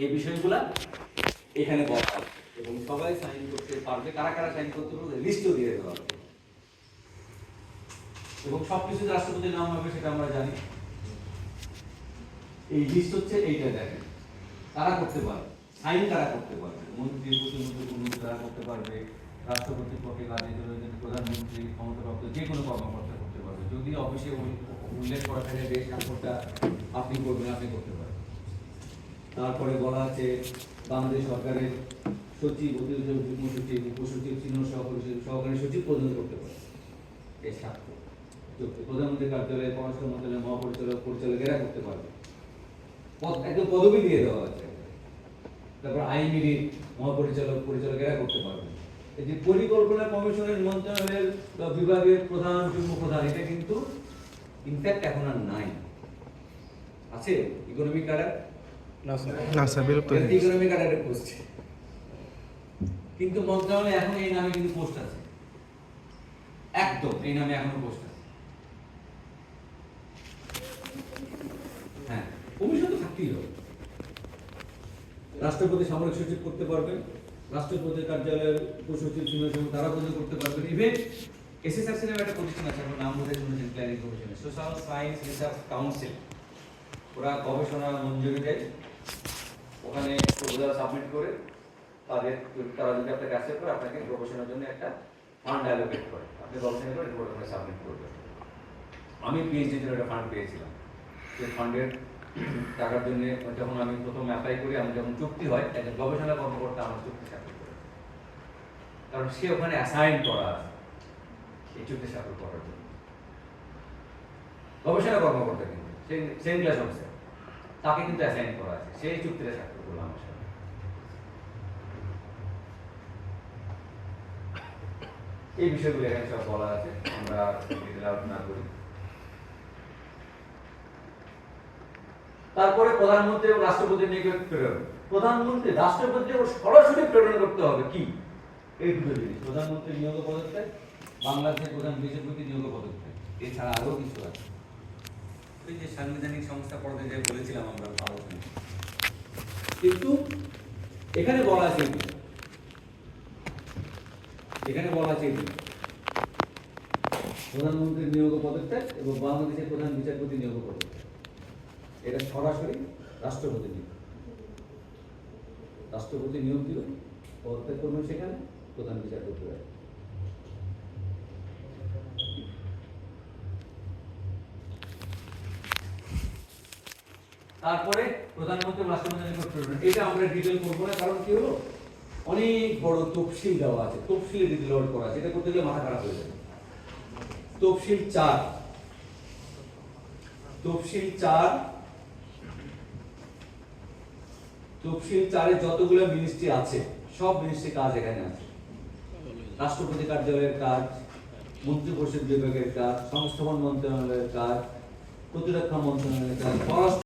এই বিষয়গুলা এখানে বলা এবং সবাই সাইন করতে পারবে, কারা কারা সাইন করতে পারবে লিস্টও দিয়ে দেওয়া এবং সবকিছু রাষ্ট্রপতির নাম হবে সেটা আমরা জানি। এই লিস্ট হচ্ছে এইটা দেখেন। কারা করতে পারবে? সাইন কারা করতে পারবে? মন্ত্রী, প্রতিমন্ত্রী কারা করতে পারবে? রাষ্ট্রপতি পক্ষে কাজে প্রধানমন্ত্রী, ক্ষমতাপ্রাপ্ত যে কোনো কর্মকর্তা। যদি অফিসে উল্লেখ করা থাকে যে স্বাক্ষরটা আপনি করবেন, আপনি করতে পারবেন তারপরে বলা আছে, বাংলাদেশ সরকারের সচিব, অতিরিক্ত যুগ্ম সচিব, উপসচিব, সিনিয়র সহকারী সহকারী সচিব প্রদান করতে পারে। এই স্বাক্ষর প্রধানমন্ত্রী কার্যালয়ে, পররাষ্ট্র মন্ত্রণালয় মহাপরিচালক পরিচালকেরা করতে পারবে। একদম পদবি দিয়ে দেওয়া আছে। তারপর আইনবিধি মহাপরিচালক পরিচালকেরা করতে পারবে। যে পরিকল্পনা কমিশনের মন্ত্রণালয়ের বা বিভাগের প্রধান যুগ্ম প্রধান এটা কিন্তু ইনফ্যাক্ট এখন আর নাই। আছে ইকোনমিক ক্যাডার না স্যার। বিলুপ্ত হয়ে গেছে। ইকোনমিক পোস্ট কিন্তু মন্ত্রণালয়ে এখন এই নামে কিন্তু পোস্ট আছে। একদম এই নামে এখনও পোস্ট আছে। হ্যাঁ কমিশন তো থাকতেই হবে। রাষ্ট্রপতি সামরিক সচিব করতে পারবেন। রাষ্ট্রপতির কার্যালয়ের উপসচিব সিনিয়র সচিব তারা পর্যন্ত করতে পারবেন ইভেন এসএসআরসি নামে একটা প্রতিষ্ঠান আছে, আপনার নাম বোধহয় শুনেছেন planning commission social science research council ওরা গবেষণা মঞ্জুরি দেয়। ওখানে প্রপোজাল সাবমিট করে তাদের তারা যদি আপনাকে অ্যাকসেপ্ট করে, আপনাকে গবেষণার জন্য একটা ফান্ড অ্যালোকেট করে। আপনি গবেষণা করে রিপোর্ট সাবমিট করবেন। আমি পিএইচডির জন্য একটা ফান্ড পেয়েছিলাম। সেই ফান্ডের টাকার জন্য যখন আমি প্রথম অ্যাপ্লাই করি আমি যখন চুক্তি হয়, একজন গবেষণা কর্মকর্তা আমার চুক্তি স্বাক্ষর করে কারণ সে ওখানে অ্যাসাইন করা আছে, এই চুক্তি স্বাক্ষর করার জন্য। গবেষণা কর্মকর্তা কিন্তু সেম ক্লাস অফিসার তাকে কিন্তু অ্যাসাইন করা আছে, সেই চুক্তিটা স্বাক্ষর করল আমার সাথে। এই বিষয়গুলো এখানে সব বলা আছে, আমরা আলোচনা করি। তারপরে প্রধানমন্ত্রী এবং রাষ্ট্রপতির নিকট প্রেরণ। প্রধানমন্ত্রী রাষ্ট্রপতি ও সরাসরি প্রেরণ করতে হবে কি? এই দুটো জিনিস। প্রধানমন্ত্রী নিয়োগ পদত্যাগ বাংলাদেশের প্রধান বিচারপতি নিয়োগ পদত্যাগ এছাড়া আরও কিছু আছে। ওই যে সাংবিধানিক সংস্থা বলেছিলাম আমরা আলোচনা কিন্তু এখানে বলা আছে এই এখানে বলা আছে এই প্রধানমন্ত্রীর নিয়োগ পদত্যাগ এবং বাংলাদেশের প্রধান বিচারপতি নিয়োগ পদত্যাগ এটা সরাসরি রাষ্ট্রপতি নিয়োগ। রাষ্ট্রপতি নিয়োগ দিল পদত্যাগ করবেন সেখানে প্রধান বিচারপতি তারপরে প্রধানমন্ত্রী রাষ্ট্রপতি নিকট প্রেরণ। এটা আমরা ডিটেল করব না কারণ কি হলো? অনেক বড় তফসিল দেওয়া আছে তফসিলে ডিটেল করা আছে এটা করতে গেলে মাথা খারাপ হয়ে যাবে। তফসিল চার। তফসিল চার তফসিল চারে যতগুলো মিনিস্ট্রি আছে, সব মিনিস্ট্রি কাজ এখানে আছে। রাষ্ট্রপতি কার্যালয়ের কাজ, মন্ত্রী পরিষদ বিভাগের কাজ, সংস্থাপন মন্ত্রণালয়ের কাজ, প্রতিরক্ষা মন্ত্রণালয়ের কাজ, পররাষ্ট্র